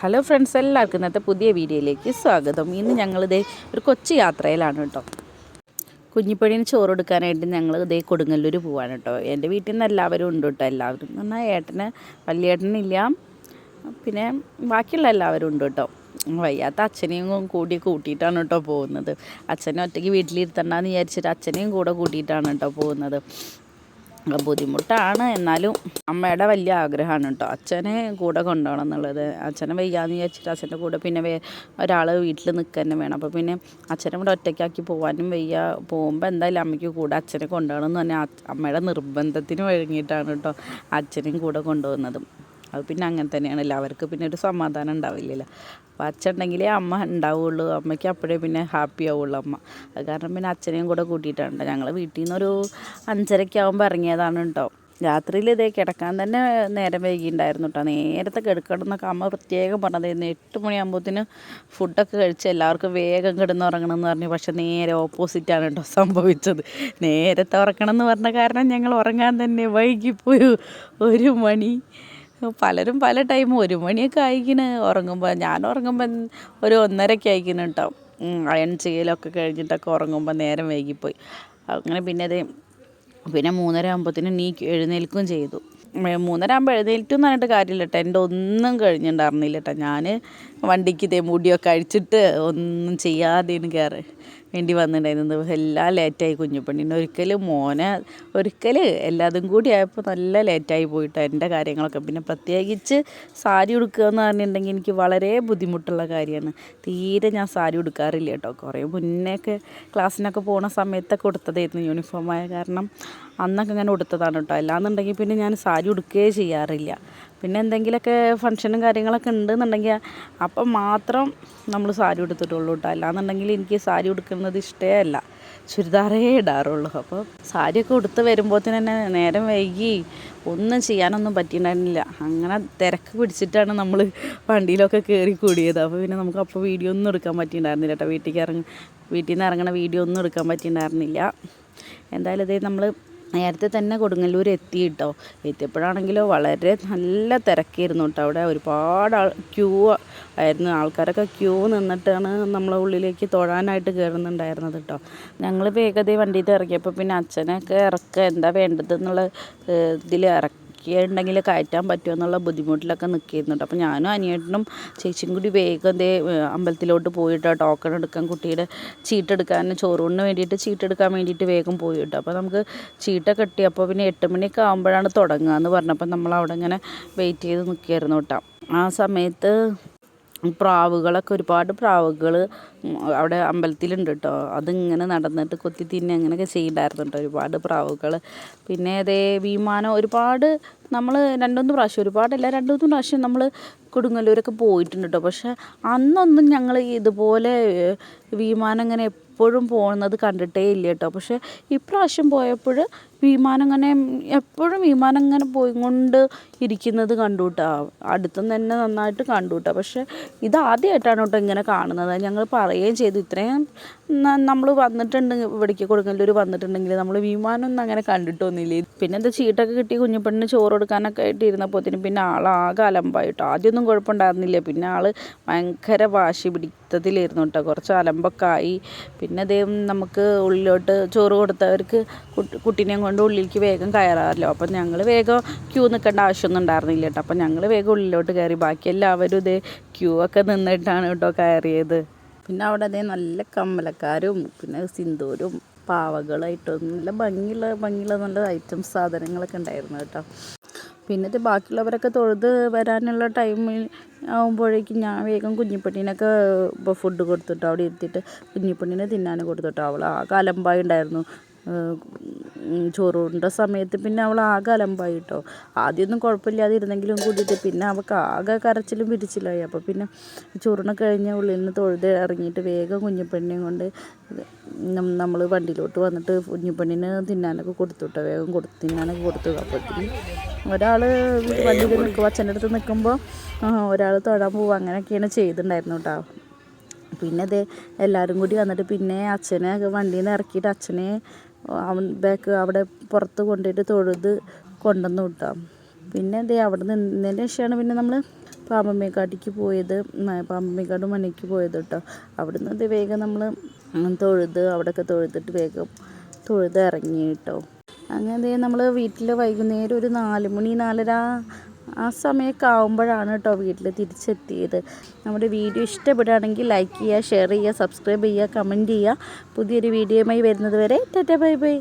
Hello friends എല്ലാവർക്കും ഇന്നത്തെ പുതിയ വീഡിയോയിലേക്ക് സ്വാഗതം. ഇന്ന് ഞങ്ങളിതേ ഒരു കൊച്ചു യാത്രയിലാണ് കേട്ടോ. കുഞ്ഞിപ്പഴിന് ചോറ് കൊടുക്കാനായിട്ട് ഞങ്ങൾ ഇതേ കൊടുങ്ങല്ലൂർ പോവാണ് കേട്ടോ. എന്റെ വീട്ടിൽ നിന്ന് എല്ലാവരും ഉണ്ട് കേട്ടോ. എല്ലാവരും എന്ന് പറഞ്ഞാൽ ഏട്ടന് വലിയേട്ടനില്ല പിന്നെ ബാക്കിയുള്ള എല്ലാവരും ഉണ്ട് കേട്ടോ. വയ്യാത്ത അച്ഛനെയും കൂടി കൂട്ടിയിട്ടാണ് കേട്ടോ പോകുന്നത്. അച്ഛനെ ഒറ്റയ്ക്ക് വീട്ടിലിരുത്തണ്ടെന്ന് വിചാരിച്ചിട്ട് അച്ഛനെയും കൂടെ കൂട്ടിയിട്ടാണ് കേട്ടോ പോകുന്നത്. ബുദ്ധിമുട്ടാണ്. എന്നാലും അമ്മയുടെ വലിയ ആഗ്രഹമാണ് കേട്ടോ. അച്ഛനെ കൂടെ കൊണ്ടുപോകണം എന്നുള്ളത്. അച്ഛനെ വയ്യാന്ന് വിചാരിച്ചിട്ട് അച്ഛന്റെ കൂടെ പിന്നെ വേ ഒരാൾ വീട്ടിൽ നിൽക്കുക തന്നെ വേണം. അപ്പോൾ പിന്നെ അച്ഛനെ ഇവിടെ ഒറ്റയ്ക്കാക്കി പോകാനും വയ്യ. പോകുമ്പോൾ എന്തായാലും അമ്മയ്ക്ക് കൂടെ അച്ഛനെ കൊണ്ടുപോകണം എന്ന് പറഞ്ഞാൽ അമ്മയുടെ നിർബന്ധത്തിന് വഴങ്ങിയിട്ടാണ് കേട്ടോ അച്ഛനെയും കൂടെ കൊണ്ടുപോകുന്നത്. അത് പിന്നെ അങ്ങനെ തന്നെയാണ്. എല്ലാവർക്കും പിന്നെ ഒരു സമാധാനം ഉണ്ടാവില്ലല്ലോ. അപ്പോൾ അച്ഛൻ ഉണ്ടെങ്കിലേ അമ്മ ഉണ്ടാവുള്ളൂ. അമ്മയ്ക്ക് അപ്പോഴേ പിന്നെ ഹാപ്പി ആവുള്ളൂ അമ്മ. അത് കാരണം പിന്നെ അച്ഛനെയും കൂടെ കൂട്ടിയിട്ടുണ്ട് ഞങ്ങൾ വീട്ടിൽ നിന്നൊരു അഞ്ചരയ്ക്ക് ആകുമ്പോൾ ഇറങ്ങിയതാണ് കേട്ടോ രാത്രിയിൽ ഇതേ കിടക്കാൻ തന്നെ നേരം വൈകിയിട്ടുണ്ടായിരുന്നു കേട്ടോ നേരത്തെ കിടക്കണം എന്നൊക്കെ അമ്മ പ്രത്യേകം പറഞ്ഞതായിരുന്നു. എട്ട് മണിയാകുമ്പോഴത്തേന് ഫുഡൊക്കെ കഴിച്ച് എല്ലാവർക്കും വേഗം കിടന്ന് ഉറങ്ങണം എന്ന് പറഞ്ഞു. പക്ഷേ നേരെ ഓപ്പോസിറ്റാണ് കേട്ടോ സംഭവിച്ചത്. നേരത്തെ ഉറക്കണം എന്ന് പറഞ്ഞ കാരണം ഞങ്ങൾ ഉറങ്ങാൻ തന്നെ വൈകിപ്പോയി. ഒരു മണി പലരും പല ടൈം ഒരു മണിയൊക്കെ ആയിക്കണ് ഉറങ്ങുമ്പോൾ ഞാൻ ഉറങ്ങുമ്പോൾ ഒരു ഒന്നരയ്ക്ക് ആയിക്കണം കേട്ടോ അയൺ ചെയ്യലൊക്കെ കഴിഞ്ഞിട്ടൊക്കെ ഉറങ്ങുമ്പോൾ നേരം വൈകിപ്പോയി. അങ്ങനെ പിന്നെ അത് പിന്നെ മൂന്നര ആകുമ്പോഴത്തേനും നീ എഴുന്നേൽക്കുകയും ചെയ്തു. മൂന്നര ആകുമ്പോൾ എഴുന്നേൽറ്റു എന്ന് പറഞ്ഞിട്ട് കാര്യമില്ല കേട്ടോ എന്റെ ഒന്നും കഴിഞ്ഞിട്ടുണ്ടായിരുന്നില്ല കേട്ടോ ഞാൻ വണ്ടിക്ക് ഇതേ മുടിയൊക്കെ അഴിച്ചിട്ട് ഒന്നും ചെയ്യാതെയാണ് കയറി വേണ്ടി വന്നിട്ടുണ്ടായിരുന്നത് എല്ലാം ലേറ്റായി കുഞ്ഞുപെണ്ണിന് ഒരിക്കലും മോനെ ഒരിക്കൽ എല്ലാതും കൂടി ആയപ്പോൾ നല്ല ലേറ്റായി പോയിട്ട് എന്റെ കാര്യങ്ങളൊക്കെ. പിന്നെ പ്രത്യേകിച്ച് സാരി ഉടുക്കുക എന്ന് പറഞ്ഞിട്ടുണ്ടെങ്കിൽ എനിക്ക് വളരെ ബുദ്ധിമുട്ടുള്ള കാര്യമാണ്. തീരെ ഞാൻ സാരി ഉടുക്കാറില്ല കേട്ടോ. കുറേ മുന്നേയൊക്കെ ക്ലാസ്സിനൊക്കെ പോണ സമയത്തൊക്കെ ഉടുത്തതായിരുന്നു യൂണിഫോമായ കാരണം അന്നൊക്കെ ഇങ്ങനെ ഉടുത്തതാണ് കേട്ടോ. അല്ലാന്നുണ്ടെങ്കിൽ പിന്നെ ഞാൻ സാരി ഉടുക്കുകയേ ചെയ്യാറില്ല. പിന്നെ എന്തെങ്കിലുമൊക്കെ ഫങ്ഷനും കാര്യങ്ങളൊക്കെ ഉണ്ടെന്നുണ്ടെങ്കിൽ അപ്പം മാത്രം നമ്മൾ സാരി ഉടുത്തിട്ടുള്ളൂ കേട്ടോ അല്ലാന്നുണ്ടെങ്കിൽ എനിക്ക് സാരി ഉടുക്കുന്നത് ഇഷ്ടമേ അല്ല ചുരിദാറേ ഇടാറുള്ളൂ. അപ്പോൾ സാരിയൊക്കെ ഉടുത്ത് വരുമ്പോഴത്തേന് തന്നെ നേരം വൈകി ഒന്നും ചെയ്യാനൊന്നും പറ്റിയിട്ടുണ്ടായിരുന്നില്ല അങ്ങനെ തിരക്ക് പിടിച്ചിട്ടാണ് നമ്മൾ വണ്ടിയിലൊക്കെ കയറി കൂടിയത്. അപ്പോൾ പിന്നെ നമുക്ക് അപ്പോൾ വീഡിയോ ഒന്നും എടുക്കാൻ പറ്റിയിട്ടുണ്ടായിരുന്നില്ല കേട്ടോ വീട്ടിലേക്ക് ഇറങ്ങി വീട്ടിൽ നിന്ന് ഇറങ്ങണ വീഡിയോ ഒന്നും എടുക്കാൻ പറ്റിയിട്ടുണ്ടായിരുന്നില്ല എന്തായാലും ഇതേ നമ്മൾ നേരത്തെ തന്നെ കൊടുങ്ങല്ലൂർ എത്തി കേട്ടോ എത്തിയപ്പോഴാണെങ്കിലോ വളരെ നല്ല തിരക്കായിരുന്നു കേട്ടോ അവിടെ. ഒരുപാട് ആൾ ക്യൂ ആയിരുന്നു. ആൾക്കാരൊക്കെ ക്യൂ നിന്നിട്ടാണ് നമ്മളെ ഉള്ളിലേക്ക് തൊഴാനായിട്ട് കയറുന്നുണ്ടായിരുന്നത് കേട്ടോ. ഞങ്ങൾ വേഗതയിൽ വണ്ടിയിൽ ഇറങ്ങിയപ്പോൾ പിന്നെ അച്ഛനൊക്കെ ഇറക്കുക എന്താ വേണ്ടതെന്നുള്ള ഇതിൽ ഇറക്കി ഉണ്ടെങ്കിൽ കയറ്റാൻ പറ്റുമോ എന്നുള്ള ബുദ്ധിമുട്ടിലൊക്കെ നിൽക്കുന്നുണ്ട്. അപ്പോൾ ഞാനും അനിയേട്ടനും ചേച്ചിയും കൂടി വേഗം ദേ അമ്പലത്തിലോട്ട് പോയിട്ട് ടോക്കൺ എടുക്കാൻ കുട്ടിയുടെ ചീട്ടെടുക്കാൻ ചോറൂണിന് വേണ്ടിയിട്ട് ചീട്ടെടുക്കാൻ വേണ്ടിയിട്ട് വേഗം പോയി കേട്ടോ അപ്പോൾ നമുക്ക് ചീട്ട കെട്ടി. അപ്പോൾ പിന്നെ എട്ട് മണിയൊക്കെ ആകുമ്പോഴാണ് തുടങ്ങുക എന്ന് പറഞ്ഞപ്പോൾ നമ്മൾ അവിടെ ഇങ്ങനെ വെയിറ്റ് ചെയ്ത് നിൽക്കുകയായിരുന്നു കേട്ടോ. ആ സമയത്ത് പ്രാവുകളൊക്കെ ഒരുപാട് പ്രാവുകൾ അവിടെ അമ്പലത്തിലുണ്ട് കേട്ടോ അതിങ്ങനെ നടന്നിട്ട് കൊത്തി തിന്നെ അങ്ങനെയൊക്കെ ചെയ്യുന്നുണ്ടായിരുന്നു കേട്ടോ ഒരുപാട് പ്രാവുകൾ പിന്നെ അതേ വിമാനം ഒരുപാട് നമ്മൾ രണ്ടൊന്ന് പ്രാവശ്യം ഒരുപാടല്ല രണ്ടു പ്രാവശ്യം നമ്മൾ കൊടുങ്ങല്ലൂരൊക്കെ പോയിട്ടുണ്ട്? കേട്ടോ പക്ഷേ അന്നൊന്നും ഞങ്ങൾ ഇതുപോലെ വിമാനം ഇങ്ങനെ എപ്പോഴും പോകുന്നത് കണ്ടിട്ടേ ഇല്ല കേട്ടോ. പക്ഷേ ഇപ്രാവശ്യം പോയപ്പോൾ വിമാനം ഇങ്ങനെ എപ്പോഴും വിമാനം ഇങ്ങനെ പോയിക്കൊണ്ട് ഇരിക്കുന്നത് കണ്ടു കേട്ടോ. അടുത്തുനിന്ന് തന്നെ നന്നായിട്ട് കണ്ടു കേട്ടോ. പക്ഷേ ഇത് ആദ്യമായിട്ടാണ് കേട്ടോ ഇങ്ങനെ കാണുന്നത്. ഞങ്ങൾ പറയുകയും ചെയ്തു. ഇത്രയും നമ്മൾ വന്നിട്ടുണ്ട് ഇവിടേക്ക് ഒരു വന്നിട്ടുണ്ടെങ്കിൽ നമ്മൾ വിമാനം ഒന്നും അങ്ങനെ കണ്ടിട്ടൊന്നുമില്ല. പിന്നെ എന്താ ചീട്ടൊക്കെ കിട്ടി കുഞ്ഞുപെണ്ണിന് ചോറ് കൊടുക്കാനൊക്കെ ആയിട്ട് ഇരുന്നപ്പോഴത്തേനും പിന്നെ ആളാകെ അലമ്പായിട്ടോ. ആദ്യമൊന്നും കുഴപ്പമുണ്ടായിരുന്നില്ല. പിന്നെ ആൾ ഭയങ്കര വാശി പിടിത്തത്തിലായിരുന്നു കേട്ടോ. കുറച്ച് അലമ്പൊക്കെ ആയി. പിന്നെ അദ്ദേഹം നമുക്ക് ഉള്ളിലോട്ട് ചോറ് കൊടുത്തവർക്ക് കുട്ടീനെയും കൊണ്ട് ഉള്ളിലേക്ക് വേഗം കയറാമല്ലോ. അപ്പം ഞങ്ങൾ വേഗം ക്യൂ നിൽക്കേണ്ട ആവശ്യമൊന്നും ഉണ്ടായിരുന്നില്ല കേട്ടോ. അപ്പം ഞങ്ങൾ വേഗം ഉള്ളിലോട്ട് കയറി. ബാക്കി എല്ലാവരും ഇതേ ക്യൂ ഒക്കെ നിന്നിട്ടാണ് കേട്ടോ കയറിയത്. പിന്നെ അവിടെ അതേ നല്ല കമ്മലക്കാരും പിന്നെ സിന്ദൂരും പാവകളായിട്ട് നല്ല ഭംഗിയുള്ള ഭംഗിയുള്ള നല്ല ഐറ്റംസ് സാധനങ്ങളൊക്കെ ഉണ്ടായിരുന്നു കേട്ടോ. പിന്നെ ഇത് ബാക്കിയുള്ളവരൊക്കെ തൊഴുത് വരാനുള്ള ടൈമിൽ ആകുമ്പോഴേക്കും ഞാൻ വേഗം കുഞ്ഞിപ്പണ്ണിനൊക്കെ ഇപ്പോൾ ഫുഡ് കൊടുത്തിട്ടോ അവിടെ ഇരുത്തിയിട്ട് കുഞ്ഞിപ്പണ്ണിനെ തിന്നാനും കൊടുത്തിട്ടോ അവൾ ആ അലമ്പായി ഉണ്ടായിരുന്നു. ചോറുണ്ട സമയത്ത് പിന്നെ അവൾ ആകെ അലമ്പായി കേട്ടോ. ആദ്യമൊന്നും കുഴപ്പമില്ലാതെ ഇരുന്നെങ്കിലും കൂടിയിട്ട് പിന്നെ അവൾക്ക് ആകെ കരച്ചിലും പിരിച്ചിലായി അപ്പോൾ പിന്നെ ചോറിനെ കഴിഞ്ഞ് ഉള്ളിൽ നിന്ന് തൊഴുത് ഇറങ്ങിയിട്ട് വേഗം കുഞ്ഞിപ്പെണ്ണിനെയും കൊണ്ട് നമ്മൾ വണ്ടിയിലോട്ട് വന്നിട്ട് കുഞ്ഞിപ്പെണ്ണിന് തിന്നാനൊക്കെ കൊടുത്തു കേട്ടോ. വേഗം കൊടുത്തു തിന്നാനൊക്കെ കൊടുത്തു. അപ്പോഴത്തേക്കും ഒരാൾ വണ്ടിയിൽ നിൽക്കുമ്പോൾ അച്ഛന്റെ അടുത്ത് നിൽക്കുമ്പോൾ ഒരാൾ തൊഴാൻ പോവുക. അങ്ങനെയൊക്കെയാണ് ചെയ്തിട്ടുണ്ടായിരുന്നു കേട്ടോ. പിന്നെ അത് എല്ലാവരും കൂടി വന്നിട്ട് പിന്നെ അച്ഛനെ വണ്ടിയിൽ നിന്ന് ഇറക്കിയിട്ട് അച്ഛനെ ബാക്ക് അവിടെ പുറത്ത് കൊണ്ടുപോയിട്ട് തൊഴുത് കൊണ്ടുവന്ന് വിട്ടാം. പിന്നെ ദേ അവിടെ നിന്നതിന് ശേഷമാണ് പിന്നെ നമ്മൾ പാമ്പമ്മേക്കാട്ടിക്ക് പോയത് പാമ്പമ്മേക്കാട് മനയ്ക്ക് പോയത് കേട്ടോ. അവിടുന്ന് ഇത് വേഗം നമ്മൾ തൊഴുത് അവിടെയൊക്കെ തൊഴുതിട്ട് വേഗം തൊഴുത് ഇറങ്ങി കേട്ടോ. അങ്ങനെ നമ്മൾ വീട്ടിൽ വൈകുന്നേരം ഒരു നാല് മണി നാലര ആ സമയമൊക്കെ ആകുമ്പോഴാണ് കേട്ടോ വീട്ടിൽ തിരിച്ചെത്തിയത്. നമ്മുടെ വീഡിയോ ഇഷ്ടപ്പെടുകയാണെങ്കിൽ ലൈക്ക് ചെയ്യുക ഷെയർ ചെയ്യുക സബ്സ്ക്രൈബ് ചെയ്യുക കമന്റ് ചെയ്യുക. പുതിയൊരു വീഡിയോയുമായി വരുന്നത് വരെ ടാറ്റ ബൈ ബൈ.